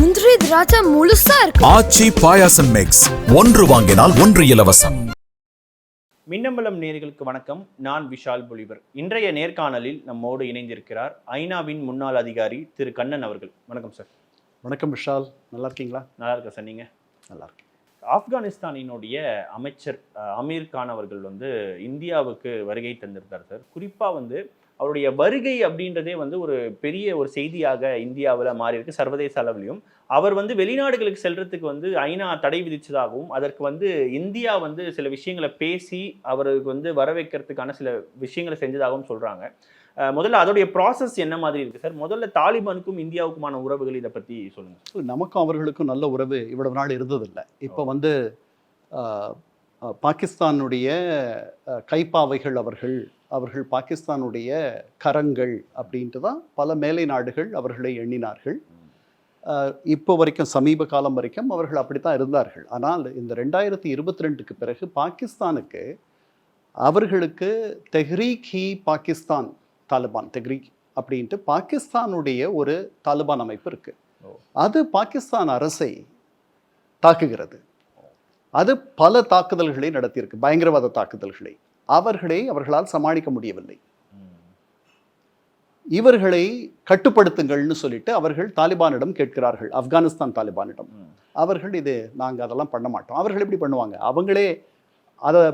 முந்திரி திராட்சை முழுசா இருக்கு. ஆச்சி பாயாசம் மிக்ஸ் ஒன்று வாங்கினால் ஒன்று இலவசம். மின்னம்பலம் நேயர்களுக்கு வணக்கம். நான் விஷால் பொலிவர். இன்றைய நேர்காணலில் நம்மோடு இணைந்திருக்கிறார் ஐநாவின் முன்னாள் அதிகாரி திரு கண்ணன் அவர்கள். வணக்கம் சார். வணக்கம் விஷால். நல்லா இருக்கீங்களா? நல்லா இருக்கா சார். நீங்க? நல்லா இருக்கேன். ஆப்கானிஸ்தானினுடைய அமைச்சர் அமீர் கான் அவர்கள் வந்து இந்தியாவுக்கு வருகை தந்திருக்கார் சார். குறிப்பாக வந்து அவருடைய வருகை அப்படின்றதே வந்து ஒரு பெரிய ஒரு செய்தியாக இந்தியாவில் மாறி இருக்கு சர்வதேச அளவிலையும் அவர் வந்து வெளிநாடுகளுக்கு செல்றதுக்கு வந்து ஐநா தடை விதிச்சதாகவும் அதற்கு வந்து இந்தியா வந்து சில விஷயங்களை பேசி அவருக்கு வந்து வர வைக்கிறதுக்கான சில விஷயங்களை செஞ்சதாகவும் சொல்கிறாங்க முதல்ல அதோடைய ப்ராசஸ் என்ன மாதிரி இருக்கு சார் முதல்ல தாலிபானுக்கும் இந்தியாவுக்குமான உறவுகள் இதை பத்தி சொல்லுங்க நமக்கும் அவர்களுக்கும் நல்ல உறவு இவ்வளவு நாள் இருந்ததில்லை. இப்போ வந்து பாகிஸ்தானுடைய கைப்பாவைகள் அவர்கள் அவர்கள் பாகிஸ்தானுடைய கரங்கள் அப்படின்ட்டு தான் பல மேலை நாடுகள் அவர்களை எண்ணினார்கள். இப்போ வரைக்கும் சமீப காலம் வரைக்கும் அவர்கள் அப்படித்தான் இருந்தார்கள். ஆனால் இந்த ரெண்டாயிரத்தி இருபத்தி ரெண்டுக்கு பிறகு பாகிஸ்தானுக்கு அவர்களுக்கு தெஹ்ரீக் ஹி பாகிஸ்தான் தாலிபான் தெஹ்ரீக் அப்படின்ட்டு பாகிஸ்தானுடைய ஒரு தாலிபான் அமைப்பு இருக்கு. ஓ. அது பாகிஸ்தான் அரசை தாக்குகிறது. அது பல தாக்குதல்களை நடத்தியிருக்கு பயங்கரவாத தாக்குதல்களை. அவர்களை அவர்களால் சமாளிக்க முடியவில்லை. இவர்களை கட்டுப்படுத்துங்கள்னு சொல்லிட்டு அவர்கள் தாலிபானிடம் கேட்கிறார்கள் ஆப்கானிஸ்தான் தாலிபானிடம். அவர்கள் இது நாங்கள் அதெல்லாம் பண்ண மாட்டோம். அவர்கள் எப்படி பண்ணுவாங்க? அவங்களே அதை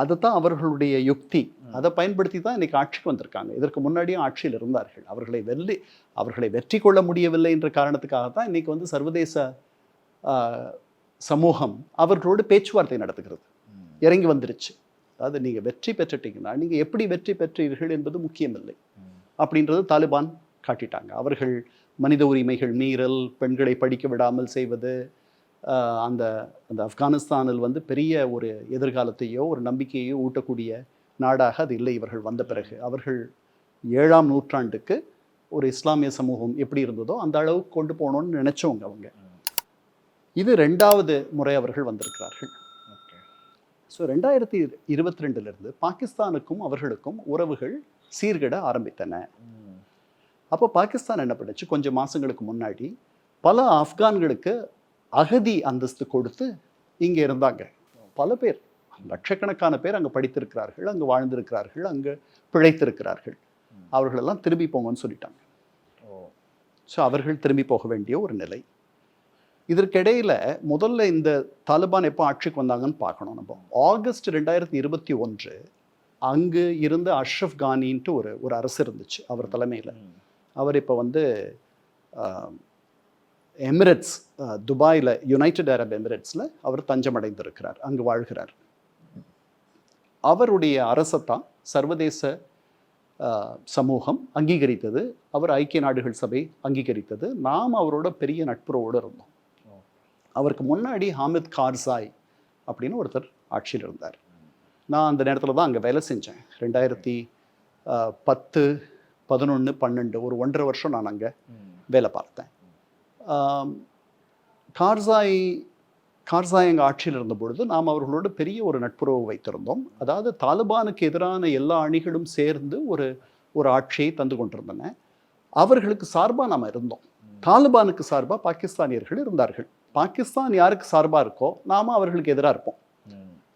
அதுதான் அவர்களுடைய யுக்தி. அதை பயன்படுத்தி தான் இன்னைக்கு ஆட்சிக்கு வந்திருக்காங்க. இதற்கு முன்னாடியும் ஆட்சியில் இருந்தார்கள். அவர்களை வெல்லி அவர்களை வெற்றி கொள்ள முடியவில்லை என்ற காரணத்துக்காக தான் இன்னைக்கு வந்து சர்வதேச சமூகம் அவர்களோடு பேச்சுவார்த்தை நடத்துகிறது. இறங்கி வந்துருச்சு. அதாவது நீங்கள் வெற்றி பெற்றுட்டீங்கன்னா நீங்கள் எப்படி வெற்றி பெற்றீர்கள் என்பது முக்கியமில்லை. அப்படின்றது தாலிபான் காட்டிட்டாங்க. அவர்கள் மனித உரிமைகள் மீறல் பெண்களை படிக்க விடாமல் செய்வது அந்த அந்த ஆப்கானிஸ்தானில் வந்து பெரிய ஒரு எதிர்காலத்தையோ ஒரு நம்பிக்கையோ ஊட்டக்கூடிய நாடாக அது இல்லை. இவர்கள் வந்த பிறகு அவர்கள் ஏழாம் நூற்றாண்டுக்கு ஒரு இஸ்லாமிய சமூகம் எப்படி இருந்ததோ அந்த அளவுக்கு கொண்டு போகணும்னு நினைச்சவங்க அவங்க. இது ரெண்டாவது முறை அவர்கள் வந்திருக்கிறார்கள். ஸோ ரெண்டாயிரத்தி இருபத்தி ரெண்டுலேருந்து பாகிஸ்தானுக்கும் அவர்களுக்கும் உறவுகள் சீர்கெட ஆரம்பித்தன. அப்போ பாகிஸ்தான் என்ன பண்ணுச்சு? கொஞ்சம் மாதங்களுக்கு முன்னாடி பல ஆப்கான்களுக்கு அகதி அந்தஸ்து கொடுத்து இங்கே இருந்தாங்க. பல பேர் லட்சக்கணக்கான பேர் அங்கே படித்திருக்கிறார்கள் அங்கே வாழ்ந்திருக்கிறார்கள் அங்கே பிழைத்திருக்கிறார்கள். அவர்களெல்லாம் திரும்பி போங்கன்னு சொல்லிட்டாங்க. ஸோ அவர்கள் திரும்பி போக வேண்டிய ஒரு நிலை. இதற்கிடையில முதல்ல இந்த தாலிபான் எப்போ ஆட்சிக்கு வந்தாங்கன்னு பார்க்கணும் நம்ம. ஆகஸ்ட் ரெண்டாயிரத்தி இருபத்தி ஒன்று அங்கு இருந்த அஷ்ரஃப் கானின்ட்டு ஒரு ஒரு அரசு இருந்துச்சு அவர் தலைமையில். அவர் இப்போ வந்து எமிரேட்ஸ் துபாயில் யுனைடெட் அரப் எமிரேட்ஸில் அவர் தஞ்சமடைந்திருக்கிறார் அங்கு வாழ்கிறார். அவருடைய அரசத்தான் சர்வதேச சமூகம் அங்கீகரித்தது அவர் ஐக்கிய நாடுகள் சபை அங்கீகரித்தது நாம் அவரோட பெரிய நட்புறவோடு இருந்தோம். அவருக்கு முன்னாடி ஹாமித் கார்சாய் அப்படின்னு ஒருத்தர் ஆட்சியில் இருந்தார். நான் அந்த நேரத்தில் தான் அங்கே வேலை செஞ்சேன். ரெண்டாயிரத்தி பத்து பதினொன்று பன்னெண்டு ஒரு ஒன்றரை வருஷம் நான் அங்கே வேலை பார்த்தேன். கார்சாய் கார்சாய் எங்கள் ஆட்சியில் இருந்த பொழுது நாம் அவர்களோடு பெரிய ஒரு நட்புறவு வைத்திருந்தோம். அதாவது தாலிபானுக்கு எதிரான எல்லா அணிகளும் சேர்ந்து ஒரு ஒரு ஆட்சியை தந்து கொண்டிருந்தன. அவர்களுக்கு சார்பாக நாம் இருந்தோம். தாலிபானுக்கு சார்பாக பாகிஸ்தானியர்கள் இருந்தார்கள். பாகிஸ்தான் யாருக்கு சார்பாக இருக்கோ நாம அவர்களுக்கு எதிராக இருப்போம்.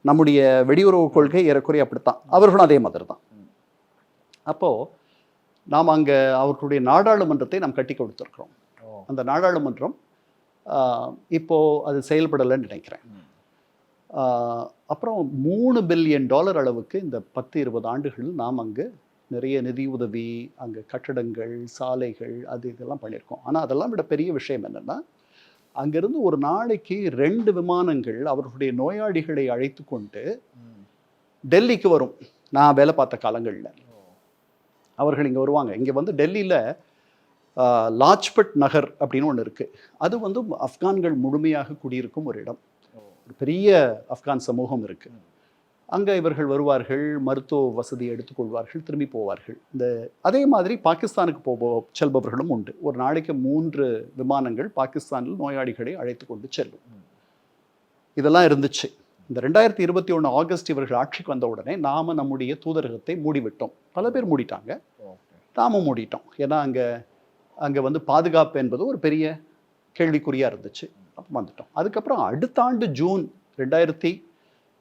நம்முடைய வெளியுறவு கொள்கை ஏறக்குறைய அப்படித்தான். அவர்களும் அதே மாதிரி தான் அப்போது நாம் அங்கே அவர்களுடைய நாடாளுமன்றத்தை நாம் கட்டி கொடுத்துருக்குறோம். அந்த நாடாளுமன்றம் ஆஹ், இப்போ அது செயல்படலைன்னு நினைக்கிறேன். அப்புறம் மூணு பில்லியன் டாலர் அளவுக்கு இந்த பத்து இருபது ஆண்டுகளில் நாம் அங்கு நிறைய நிதியுதவி அங்கே கட்டடங்கள் சாலைகள் அது இதெல்லாம் பண்ணியிருக்கோம். ஆனால் அதெல்லாம் விட பெரிய விஷயம் என்னென்னா அங்கிருந்து ஒரு நாளைக்கு ரெண்டு விமானங்கள் அவர்களுடைய நோயாளிகளை அழைத்து கொண்டு டெல்லிக்கு வரும். நான் வேலை பார்த்த காலங்களில். அவர்கள் இங்கே வருவாங்க. இங்கே வந்து டெல்லியில் லாஜ்பட் நகர் அப்படின்னு ஒன்று இருக்குது அது வந்து ஆப்கான்கள் முழுமையாக குடியிருக்கும் ஒரு இடம். ஒரு பெரிய ஆப்கான் சமூகம் இருக்குது அங்கே இவர்கள் வருவார்கள் மருத்துவ வசதி எடுத்துக்கொள்வார்கள் திரும்பி போவார்கள். இந்த அதே மாதிரி பாகிஸ்தானுக்கு போபோ செல்பவர்களும் உண்டு. ஒரு நாளைக்கு மூன்று விமானங்கள் பாகிஸ்தானில் நோயாளிகளை அழைத்து கொண்டு செல்லும். இதெல்லாம் இருந்துச்சு. இந்த ரெண்டாயிரத்தி இருபத்தி ஒன்று ஆகஸ்ட் இவர்கள் ஆட்சிக்கு வந்த உடனே நாம நம்முடைய தூதரகத்தை மூடிவிட்டோம். பல பேர் மூடிட்டாங்க. நாமும் மூடிட்டோம். ஏன்னா அங்கே அங்கே வந்து பாதுகாப்பு என்பது ஒரு பெரிய கேள்விக்குறியாக இருந்துச்சு. அப்போ வந்துட்டோம். அதுக்கப்புறம் அடுத்த ஆண்டு ஜூன் ரெண்டாயிரத்தி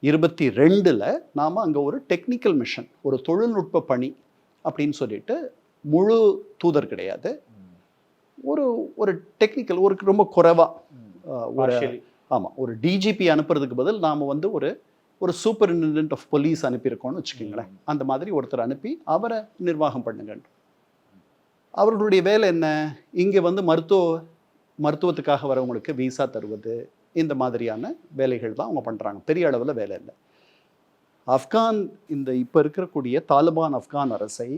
இருபத்தி ரெண்டில் நாம் அங்கே ஒரு டெக்னிக்கல் மிஷன் ஒரு தொழில்நுட்ப பணி அப்படின்னு சொல்லிட்டு முழு தூதர் கிடையாது. ஒரு ஒரு டெக்னிக்கல் ஒரு ரொம்ப குறைவாக ஒரு. ஆமாம் ஒரு டிஜிபி அனுப்புறதுக்கு பதில் நாம் வந்து ஒரு ஒரு சூப்பரிண்டென்டென்ட் ஆஃப் போலீஸ் அனுப்பியிருக்கோம்னு வச்சுக்கோங்களேன். அந்த மாதிரி ஒருத்தர் அனுப்பி அவரை நிர்வாகம் பண்ணுங்க அவர்களுடைய வேலை என்ன? இங்கே வந்து மருத்துவ மருத்துவத்துக்காக வரவங்களுக்கு விசா தருவது இந்த மாதிரியான வேலைகள் தான் அவங்க பண்ணுறாங்க பெரிய அளவில் வேலை இல்லை. ஆப்கான் இந்த இப்போ இருக்கக்கூடிய தாலிபான் ஆப்கான் அரசை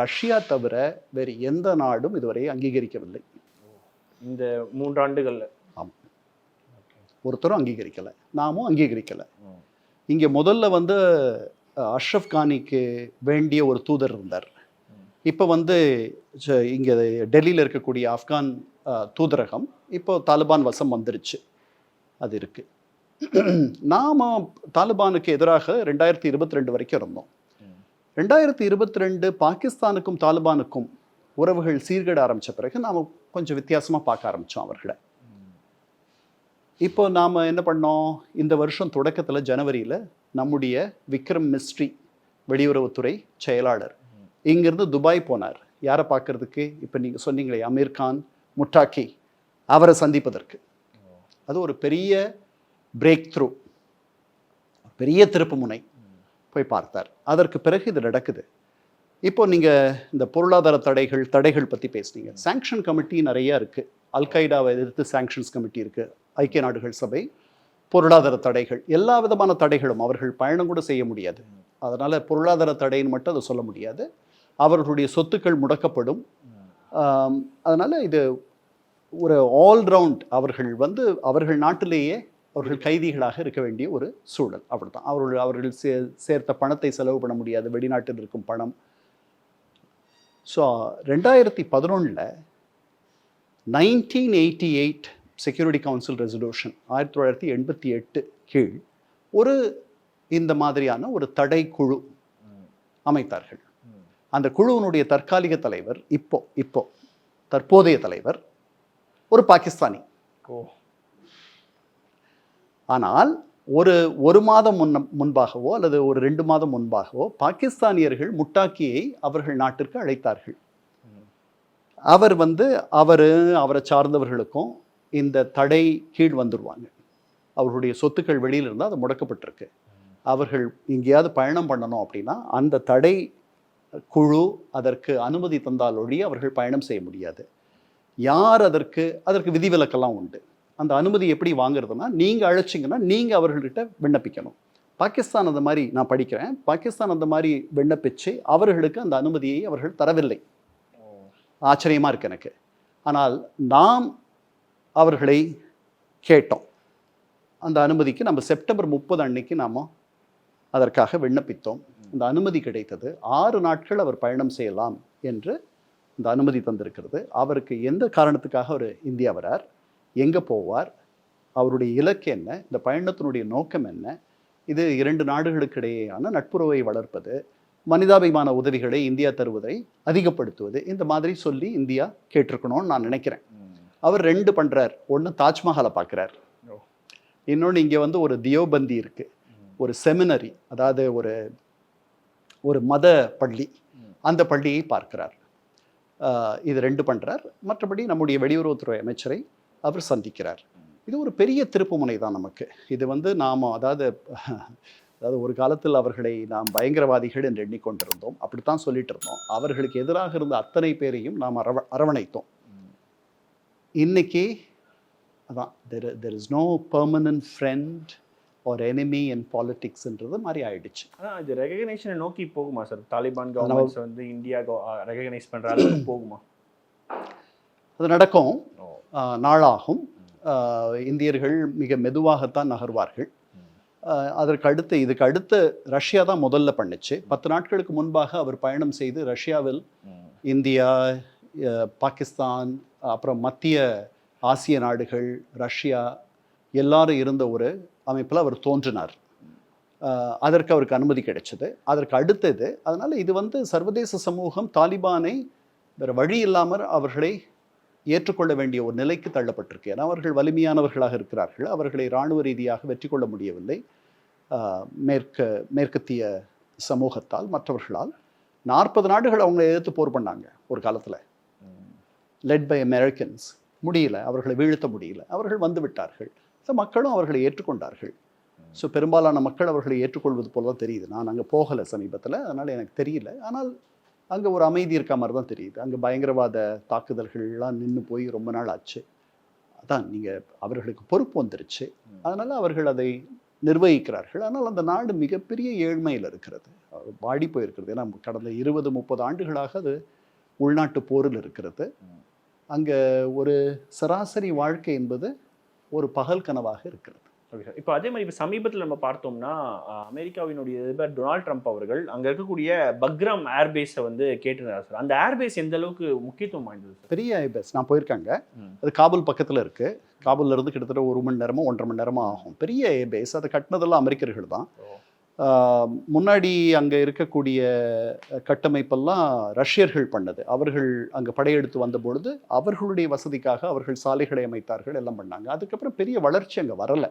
ரஷ்யா தவிர வேறு எந்த நாடும் இதுவரை அங்கீகரிக்கவில்லை. இந்த மூன்றாண்டுகள்ல? ஒருத்தரும் அங்கீகரிக்கலை. நாமும் அங்கீகரிக்கலை. இங்கே முதல்ல வந்து அஷ்ரஃப் கானிக்கு வேண்டிய ஒரு தூதர் இருந்தார். இப்போ வந்து இங்கே டெல்லியில் இருக்கக்கூடிய ஆப்கான் தூதரகம் இப்போ தாலிபான் வசம் வந்துருச்சு. அது இருக்குது நாம் தாலிபானுக்கு எதிராக ரெண்டாயிரத்தி இருபத்தி ரெண்டு வரைக்கும் இருந்தோம். ரெண்டாயிரத்தி இருபத்தி ரெண்டு பாகிஸ்தானுக்கும் தாலிபானுக்கும் உறவுகள் சீர்கட ஆரம்பித்த பிறகு நாம் கொஞ்சம் வித்தியாசமாக பார்க்க ஆரம்பித்தோம் அவர்களை. இப்போ நாம் என்ன பண்ணோம்? இந்த வருஷம் தொடக்கத்தில் ஜனவரியில் நம்முடைய விக்ரம் மிஸ்ட்ரி வெளியுறவுத்துறை செயலாளர் இங்கிருந்து துபாய் போனார். யாரை பார்க்கறதுக்கு? இப்போ நீங்கள் சொன்னீங்களே அமீர் கான் முட்டாக்கி. அவரை சந்திப்பதற்கு. அது ஒரு பெரிய பிரேக் த்ரூ பெரிய திருப்புமுனை போய் பார்த்தார். அதற்கு பிறகு இது நடக்குது. இப்போ நீங்கள் இந்த பொருளாதார தடைகள் தடைகள் பற்றி பேசுனீங்க. சாங்ஷன் கமிட்டி நிறைய இருக்குது அல்கைடாவை எதிர்த்து சாங்ஷன்ஸ் கமிட்டி இருக்குது ஐக்கிய நாடுகள் சபை பொருளாதார தடைகள் எல்லா விதமான தடைகளும் அவர்கள் பயணம் கூட செய்ய முடியாது. அதனால் பொருளாதார தடைன்னு மட்டும் அதை சொல்ல முடியாது. அவர்களுடைய சொத்துக்கள் முடக்கப்படும். அதனால இது ஒரு ஆல்ரவுண்ட் அவர்கள் வந்து அவர்கள் நாட்டிலேயே அவர்கள் கைதிகளாக இருக்க வேண்டிய ஒரு சூழல். அப்படித்தான். அவர்கள் அவர்கள் சே சேர்த்த பணத்தை செலவு பண்ண முடியாது. வெளிநாட்டில் இருக்கும் பணம். ஸோ ரெண்டாயிரத்தி பதினொன்றில் nineteen eighty eight security council resolution ஆயிரத்தி தொள்ளாயிரத்தி எண்பத்தி எட்டு கீழ் ஒரு இந்த மாதிரியான ஒரு தடை குழு அமைத்தார்கள். அந்த குழுவினுடைய தற்காலிக தலைவர் இப்போ இப்போ தற்போதைய தலைவர் ஒரு பாகிஸ்தானி. ஓ. ஆனால் ஒரு ஒரு மாதம் முன்ன முன்பாகவோ அல்லது ஒரு ரெண்டு மாதம் முன்பாகவோ பாகிஸ்தானியர்கள் முட்டாக்கியை அவர்கள் நாட்டிற்கு அழைத்தார்கள். அவர் வந்து அவர் அவரை சார்ந்தவர்களுக்கும் இந்த தடை கீழ் வந்துருவாங்க. அவர்களுடைய சொத்துக்கள் வெளியில் இருந்தால் அது முடக்கப்பட்டிருக்கு. அவர்கள் எங்கேயாவது பயணம் பண்ணணும் அப்படின்னா அந்த தடை குழு அதற்கு அனுமதி தந்தால் ஒழிய அவர்கள் பயணம் செய்ய முடியாது. யார் அதற்கு அதற்கு விதிவிலக்கெல்லாம் உண்டு. அந்த அனுமதி எப்படி வாங்குறதுன்னா நீங்கள் அழைச்சிங்கன்னா நீங்கள் அவர்கள்கிட்ட விண்ணப்பிக்கணும். பாகிஸ்தான் அந்த மாதிரி நான் படிக்கிறேன். பாகிஸ்தான் அந்த மாதிரி விண்ணப்பித்து அவர்களுக்கு அந்த அனுமதியை அவர்கள் தரவில்லை. ஆச்சரியமாக இருக்கு எனக்கு. ஆனால் நாம் அவர்களை கேட்டோம். அந்த அனுமதிக்கு நம்ம செப்டம்பர் முப்பது அன்னைக்கு நாம் அதற்காக விண்ணப்பித்தோம். இந்த அனுமதி கிடைத்தது. ஆறு நாட்கள் அவர் பயணம் செய்யலாம் என்று இந்த அனுமதி தந்திருக்கிறது. அவருக்கு எந்த காரணத்துக்காக அவர் இந்தியா வரார்? எங்கே போவார்? அவருடைய இலக்கு என்ன? இந்த பயணத்தினுடைய நோக்கம் என்ன? இது இரண்டு நாடுகளுக்கு இடையேயான நட்புறவை வளர்ப்பது மனிதாபிமான உதவிகளை இந்தியா தருவதை அதிகப்படுத்துவது இந்த மாதிரி சொல்லி இந்தியா கேட்டிருக்கணும்னு நான் நினைக்கிறேன். அவர் ரெண்டு பண்றார். ஒன்று தாஜ்மஹாலை பார்க்குறார். இன்னொன்று இங்கே வந்து ஒரு தியோபந்தி இருக்கு. ஒரு செமினரி அதாவது ஒரு ஒரு மத பள்ளி. அந்த பள்ளியை பார்க்கிறார். இது ரெண்டு பண்ணுறார் மற்றபடி நம்முடைய வெளியுறவுத்துறை அமைச்சரை அவர் சந்திக்கிறார். இது ஒரு பெரிய திருப்புமுனை தான் நமக்கு. இது வந்து நாம் அதாவது அதாவது ஒரு காலத்தில் அவர்களை நாம் பயங்கரவாதிகள் என்று எண்ணிக்கொண்டிருந்தோம். அப்படித்தான் சொல்லிட்டு இருந்தோம். அவர்களுக்கு எதிராக இருந்த அத்தனை பேரையும் நாம் அரவ அரவணைத்தோம். இன்னைக்கு அதான் there there is no permanent friend or enemy in பாலிட்டிக்ஸ்ன்றது மாதிரி ஆயிடுச்சு. ஆனா இது ரெகக்னேஷனை நோக்கி போகுமா சார்? தாலிபான் கவர்மெண்ட்ஸ் வந்து இந்தியா ரெகக்னைஸ் பண்ற அளவுக்கு போகுமா? அது நடக்கும். நாளாகும். இந்தியர்கள் மிக மெதுவாகத்தான் நகர்வார்கள். அதற்கு அடுத்து இதுக்கு அடுத்து ரஷ்யா தான் முதல்ல பண்ணுச்சு. பத்து நாட்களுக்கு முன்பாக அவர் பயணம் செய்து ரஷ்யாவில் இந்தியா பாகிஸ்தான் அப்புறம் மத்திய ஆசிய நாடுகள் ரஷ்யா எல்லாரும் இருந்த ஒரு அமைப்பில் அவர் தோன்றினார். அதற்கு அவருக்கு அனுமதி கிடைச்சது. அதற்கு அடுத்தது அதனால் இது வந்து சர்வதேச சமூகம் தாலிபானை வேறு வழி இல்லாமல் அவர்களை ஏற்றுக்கொள்ள வேண்டிய ஒரு நிலைக்கு தள்ளப்பட்டிருக்கு. ஏன்னா அவர்கள் வலிமையானவர்களாக இருக்கிறார்கள். அவர்களை இராணுவ ரீதியாக வெற்றி கொள்ள முடியவில்லை. மேற்க மேற்கத்திய சமூகத்தால் மற்றவர்களால். நாற்பது நாடுகள் அவங்களை எதிர்த்து போர் பண்ணாங்க ஒரு காலத்தில். லெட் பை அமெரிக்கன்ஸ் முடியல. அவர்களை வீழ்த்த முடியல. அவர்கள் வந்து விட்டார்கள். ஸோ மக்களும் அவர்களை ஏற்றுக்கொண்டார்கள். ஸோ பெரும்பாலான மக்கள் அவர்களை ஏற்றுக்கொள்வது போல தான் தெரியுது. நான் அங்கே போகலை சமீபத்தில் அதனால் எனக்கு தெரியல. ஆனால் அங்கே ஒரு அமைதி இருக்க மாதிரி தான் தெரியுது. அங்கே பயங்கரவாத தாக்குதல்கள்லாம் நின்று போய் ரொம்ப நாள் ஆச்சு. அதான் நீங்கள் அவர்களுக்கு பொறுப்பு வந்துருச்சு. அதனால் அவர்கள் அதை நிர்வகிக்கிறார்கள். ஆனால் அந்த நாடு மிகப்பெரிய ஏழ்மையில் இருக்கிறது. அது வாடி போயிருக்கிறது. ஏன்னா கடந்த இருபது முப்பது ஆண்டுகளாக அது உள்நாட்டு போரில் இருக்கிறது. அங்கே ஒரு சராசரி வாழ்க்கை என்பது ஒரு பகல் கனவாக இருக்கிறது. இப்போ அதே மாதிரி இப்போ சமீபத்தில் நம்ம பார்த்தோம்னா அமெரிக்காவினுடைய அதிபர் டொனால்ட் ட்ரம்ப் அவர்கள் அங்கே இருக்கக்கூடிய பக்ராம் ஏர்பேஸை வந்து கேட்டிருந்தார் சார். அந்த ஏர்பேஸ் எந்த அளவுக்கு முக்கியத்துவம் வாய்ந்தது சார்? பெரிய ஐபேஸ் நான் போயிருக்காங்க. அது காபூல் பக்கத்தில் இருக்கு. காபூல்ல இருந்து கிட்டத்தட்ட ஒரு மணி நேரமோ ஒன்றரை மணி நேரமோ ஆகும். பெரிய ஏபேஸ் அதை கட்டினதெல்லாம் அமெரிக்கர்கள் தான். முன்னாடி அங்கே இருக்கக்கூடிய கட்டமைப்பெல்லாம் ரஷ்யர்கள் பண்ணது. அவர்கள் அங்கே படையெடுத்து வந்த பொழுது அவர்களுடைய வசதிக்காக அவர்கள் சாலைகளை அமைத்தார்கள் எல்லாம் பண்ணாங்க. அதுக்கப்புறம் பெரிய வளர்ச்சி அங்கே வரலை.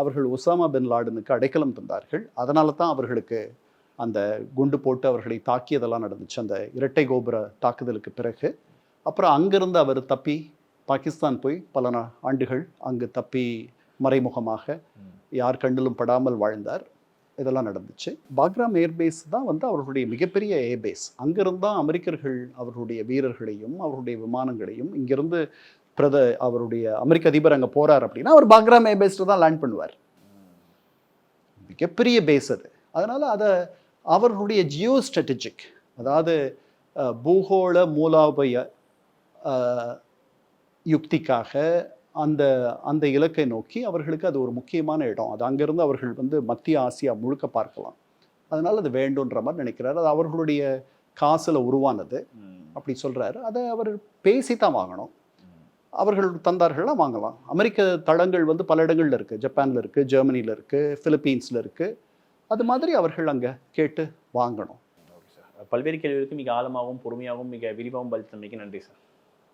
அவர்கள் உசாமா பின் லாடனுக்கு அடைக்கலம் தந்தார்கள். அதனால தான் அவர்களுக்கு அந்த குண்டு போட்டு அவர்களை தாக்கியதெல்லாம் நடந்துச்சு. அந்த இரட்டை கோபுர தாக்குதலுக்கு பிறகு. அப்புறம் அங்கிருந்து அவர் தப்பி பாகிஸ்தான் போய் பல ஆண்டுகள் அங்கு தப்பி மறைமுகமாக. யார் கண்ணிலும் படாமல் வாழ்ந்தார். இதெல்லாம் நடந்துச்சு. பாக்ராம் ஏர்பேஸ் தான் வந்து அவர்களுடைய மிகப்பெரிய ஏர்பேஸ். அங்கிருந்து தான் அமெரிக்கர்கள் அவர்களுடைய வீரர்களையும் அவர்களுடைய விமானங்களையும் இங்கிருந்து பிரத அவருடைய அமெரிக்க அதிபர் அங்கே போகிறார் அப்படின்னா அவர் பாக்ராம் ஏர்பேஸில் தான் லேண்ட் பண்ணுவார். மிகப்பெரிய பேஸ் அது. அதனால் அதை அவர்களுடைய ஜியோ ஸ்ட்ராட்டஜிக் அதாவது பூகோள மூலாபய யுக்திக்காக அந்த அந்த இலக்கை நோக்கி அவர்களுக்கு அது ஒரு முக்கியமான இடம். அது அங்கிருந்து அவர்கள் வந்து மத்திய ஆசியா முழுக்க பார்க்கலாம். அதனால அது வேண்டுன்ற மாதிரி நினைக்கிறாரு. அது அவர்களுடைய காசுல உருவானது. அப்படி சொல்றாரு. அதை அவர் பேசி தான் வாங்கணும். அவர்கள் தந்தார்கள்னா வாங்கலாம். அமெரிக்க தளங்கள் வந்து பல இடங்கள்ல இருக்கு. ஜப்பான்ல இருக்கு ஜெர்மனில இருக்கு பிலிப்பீன்ஸ்ல இருக்கு. அது மாதிரி அவர்கள் அங்க கேட்டு வாங்கணும். பல்வேறு கேள்விகளுக்கு மிக ஆழமாகவும் பொறுமையாகவும் மிக விரிவாகவும் பதில் தந்தமைக்கு நன்றி சார்.